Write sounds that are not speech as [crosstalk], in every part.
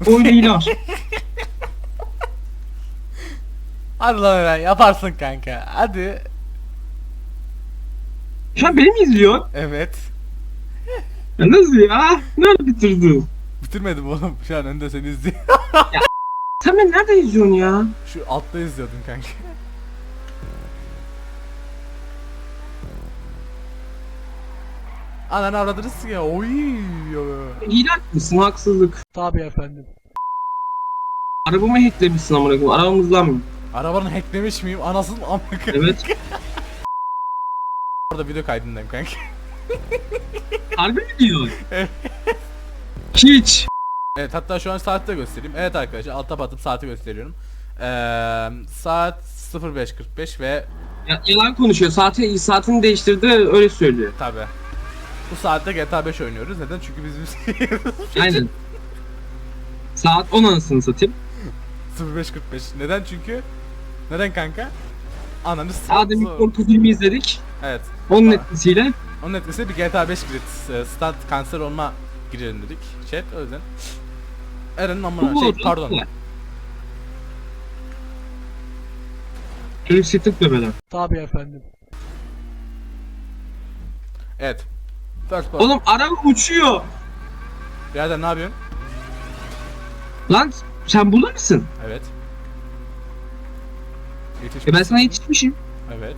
İlan. Hadi lan Eren yaparsın kanka. Hadi. Şu an beni mi izliyor? Evet. Ya nasıl ya? Nerede bitirdin? Bitirmedim oğlum. Şu an önde seni izliyor. Sen beni nerede izliyorsun ya? Şu altta izliyordum kanka. Ananı avradınız ya. Oy. İlan mısın? Haksızlık. Tabii efendim. Arabamı hacklemişsin amına koyayım. Arabamızdan mı? Arabanı hacklemiş miyim? Anasını amına Evet. [laughs] Orada video kaydındayım kanka. [laughs] Harbi mi diyorsun? Evet. Hiç. Evet hatta şu an saati de göstereyim. Evet arkadaşlar alta batıp saati gösteriyorum. Ee, saat 05.45 ve Ya, yalan konuşuyor. Saati, saatini değiştirdi öyle söylüyor. tabi bu saatte GTA 5 oynuyoruz. Neden? Çünkü biz biz Aynen. Saat 10 anasını satayım. 05.45. Neden? Çünkü neden kanka? Ananı s- Adem ilk korku filmi izledik. Evet. Onun etkisiyle. Onun etkisi bir GTA 5 grid. e, Stat kanser olma girelim dedik. Chat o yüzden. Eren'in amına şey pardon. Çocuk sıktık bebeler. Tabi efendim. Evet. First person. Oğlum araba uçuyor. Birader ne yapıyorsun? Lan sen burada mısın? Evet. Yetişmiş. E ben sana yetişmişim. Evet.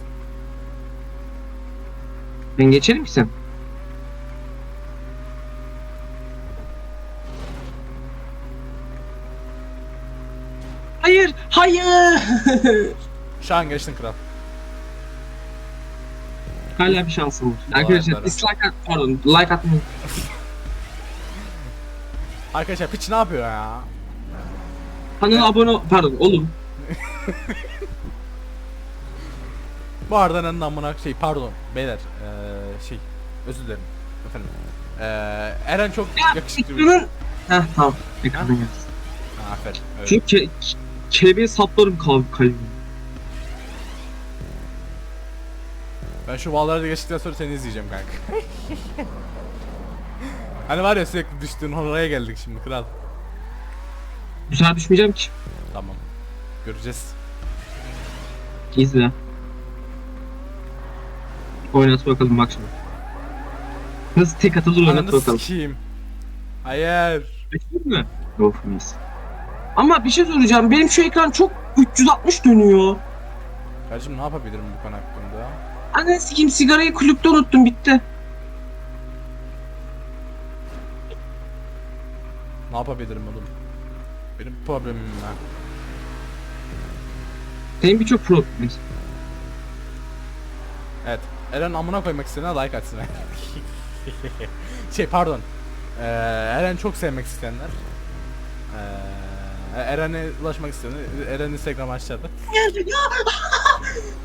Ben geçerim ki sen. Hayır, hayır. [laughs] Şu an geçtin kral. Hala bir şansım var. Arkadaşlar dislike at, pardon, like atmayın. Arkadaşlar piç ne yapıyor ya? Kanala abone ol, pardon, olun. [laughs] Bu arada Eren'in amına şey pardon beyler eee şey özür dilerim efendim. Eee Eren çok yakışıklı bir Ekranın... Heh tamam, ekrana gelsin. Ha, aferin. Evet. Çünkü ke ke- kelebeğe saplarım kalbimi. Ben şu valları da geçtikten sonra seni izleyeceğim kanka. hani var ya sürekli düştüğün oraya geldik şimdi kral. Sefer düşmeyeceğim ki. Tamam. Göreceğiz. İzle. Oynat bakalım bak şimdi. Nasıl tek atılır oynat Ananı bakalım. sikeyim. Hayır. Açayım mı? Of mis. Ama bir şey soracağım. Benim şu ekran çok 360 dönüyor. Kardeşim ne yapabilirim bu konu hakkında? Anne sikeyim sigarayı kulüpte unuttum bitti. Ne yapabilirim oğlum? Benim problemim ne? Senin birçok problemimiz. Evet. Eren amına koymak isteyene like atsın. [laughs] şey pardon. Ee, Eren çok sevmek isteyenler. Ee, Eren'e ulaşmak isteyenler. Eren Instagram aşağıda.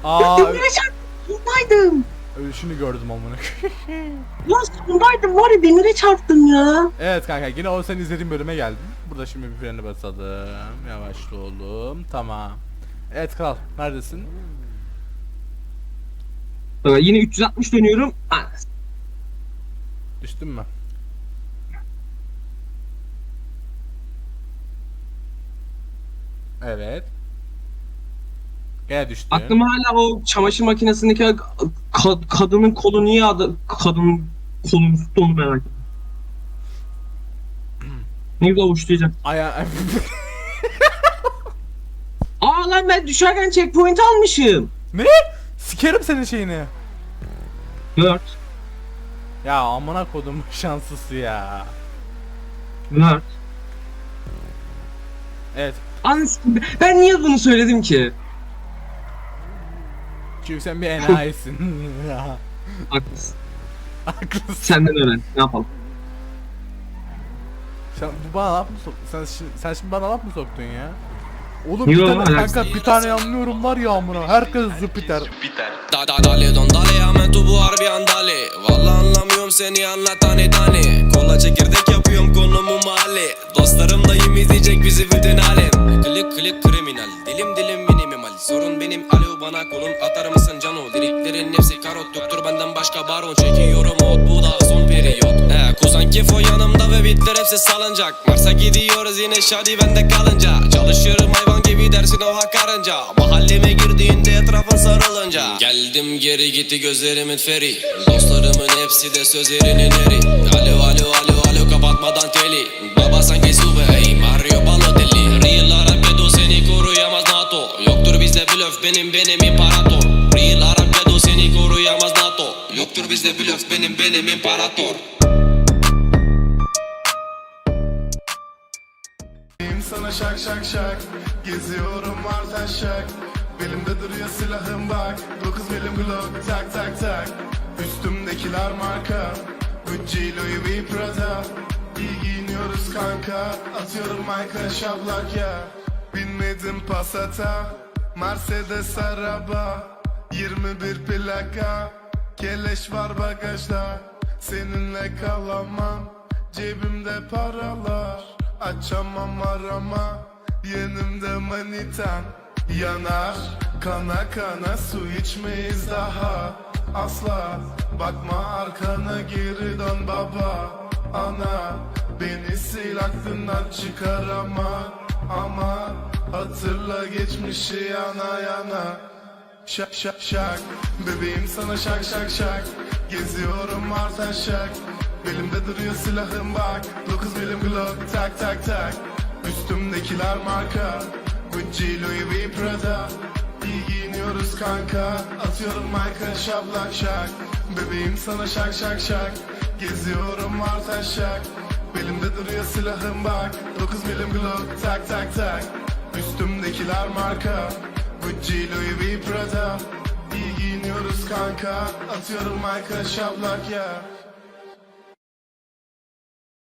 Aa, [laughs] Demire çarptım. şunu gördüm amına. Ya sondaydım var ya demire çarptım ya. evet kanka yine o sen izlediğin bölüme geldim. Burada şimdi bir freni basalım. Yavaşla oğlum. Tamam. Evet kral neredesin? Bak, yine 360 dönüyorum. Ah, Düştün mü? Evet. Gene düştü. Aklıma hala o çamaşır makinesindeki ka- kadının kolu niye adı kadının kolunu tuttu onu merak ettim. ne güzel avuçlayacak. Aya [laughs] Aa lan ben düşerken checkpoint almışım. ne? Sikerim senin şeyini. 4. Ya amına kodum [laughs] şanslısı ya. 4. Evet. Anasını ben niye bunu söyledim ki? Çünkü sen bir enayisin. Ya, [laughs] Haklısın. Haklısın. Senden öğren. Ne yapalım? Sen bu bana laf mı soktun? Sen, şi- sen şimdi bana laf mı soktun ya? Oğlum Yo, bir tane alakası kanka bir tane anlıyorum var ya amına. Herkes Jüpiter. Da da dale don dale ya men tu bu harbi andale Valla anlamıyorum seni anlat tane tane Kola çekirdek yapıyorum konumu mahalle. Dostlarım dayım izleyecek bizi bütün alem Klik klik kriminal. Dilim dilim minimimal Sorun benim. Alo bana konum atar mısın cano? Liriklerin hepsi karot. Yoktur benden başka baron. Çekiyorum mod bu da son periyot. He kuzen kefo yanımda ve bitler hepsi salınacak Mars'a gidiyoruz yine şadi bende kalınca. Çalışıyorum hayvan gibi dersin o karınca. Mahalleme girdiğinde etrafın sarılınca. Geldim geri gitti gözlerimin feri. Dostlarımın hepsi de sözlerinin eri. Alo alo alo kapatmadan teli Baba sanki Sube ey Mario Balotelli. Real Arap Bedo seni koruyamaz NATO. Yoktur bizde blöf benim benim imparator Real Arap Bedo seni koruyamaz NATO. Yoktur bizde blöf benim benim imparator sana şak şak şak. Geziyorum var taşak Belimde duruyor silahım bak. 9 milim Glock tak tak tak. Üstümdekiler marka. Gucci, Louis V, Prada İyi giyiniyoruz kanka Atıyorum Michael şablak ya Binmedim Passat'a Mercedes araba. 21 plaka Keleş var bagajda. Seninle kalamam Cebimde paralar. Açamam arama Yanımda manitan. Yanar Kana kana su içmeyiz daha. Asla Bakma arkana geri dön baba. Ana Beni sil aklından çıkarama Ama Hatırla geçmişi yana yana. Şak şak şak Bebeğim sana şak şak şak. Geziyorum var taşak Belimde duruyor silahım bak. 9 milim Glock tak tak tak. Üstümdekiler marka. Gucci, Louis V, Prada. İyi giyiniyoruz kanka. Atıyorum Michael şablak şak. Bebeğim sana şak şak şak. Geziyorum var taşak Belimde duruyor silahım bak. 9 milim Glock tak tak tak. Üstümdekiler marka. Gucci, Louis V, Prada İyi giyiniyoruz kanka. Atıyorum Michael şablak ya